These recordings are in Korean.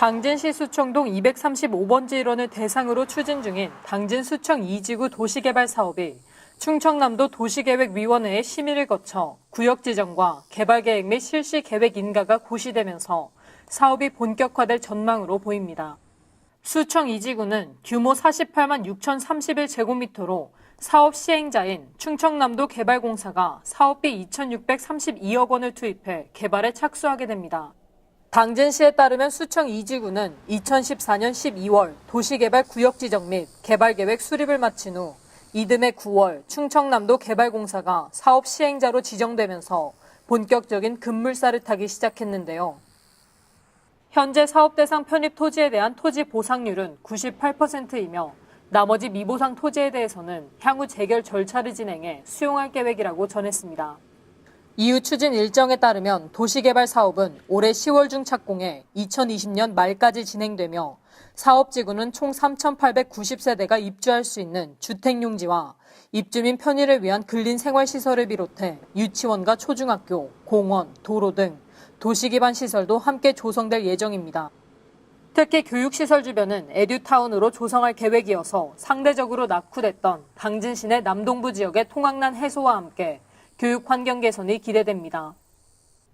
당진시 수청동 235번지 일원을 대상으로 추진 중인 당진 수청 2지구 도시개발 사업이 충청남도 도시계획위원회의 심의를 거쳐 구역 지정과 개발 계획 및 실시 계획 인가가 고시되면서 사업이 본격화될 전망으로 보입니다. 수청 2지구는 규모 48만 6,031 제곱미터로 사업 시행자인 충청남도 개발공사가 사업비 2,632억 원을 투입해 개발에 착수하게 됩니다. 당진 시에 따르면 수청 2지구는 2014년 12월 도시개발 구역 지정 및 개발계획 수립을 마친 후 이듬해 9월 충청남도 개발공사가 사업 시행자로 지정되면서 본격적인 급물살을 타기 시작했는데요. 현재 사업 대상 편입 토지에 대한 토지 보상률은 98%이며 나머지 미보상 토지에 대해서는 향후 재결 절차를 진행해 수용할 계획이라고 전했습니다. 이후 추진 일정에 따르면 도시개발 사업은 올해 10월 중 착공해 2020년 말까지 진행되며 사업지구는 총 3,890세대가 입주할 수 있는 주택용지와 입주민 편의를 위한 근린 생활시설을 비롯해 유치원과 초중학교, 공원, 도로 등 도시기반 시설도 함께 조성될 예정입니다. 특히 교육시설 주변은 에듀타운으로 조성할 계획이어서 상대적으로 낙후됐던 당진 시내 남동부 지역의 통학난 해소와 함께 교육 환경 개선이 기대됩니다.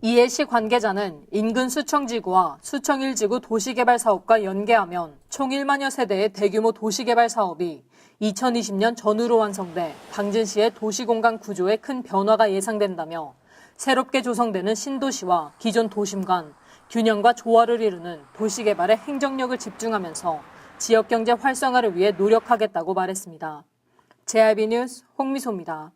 이에 시 관계자는 인근 수청지구와 수청 1지구 도시개발 사업과 연계하면 총 1만여 세대의 대규모 도시개발 사업이 2020년 전후로 완성돼 당진시의 도시공간 구조에 큰 변화가 예상된다며 새롭게 조성되는 신도시와 기존 도심 간 균형과 조화를 이루는 도시개발에 행정력을 집중하면서 지역경제 활성화를 위해 노력하겠다고 말했습니다. JRB 뉴스 홍미소입니다.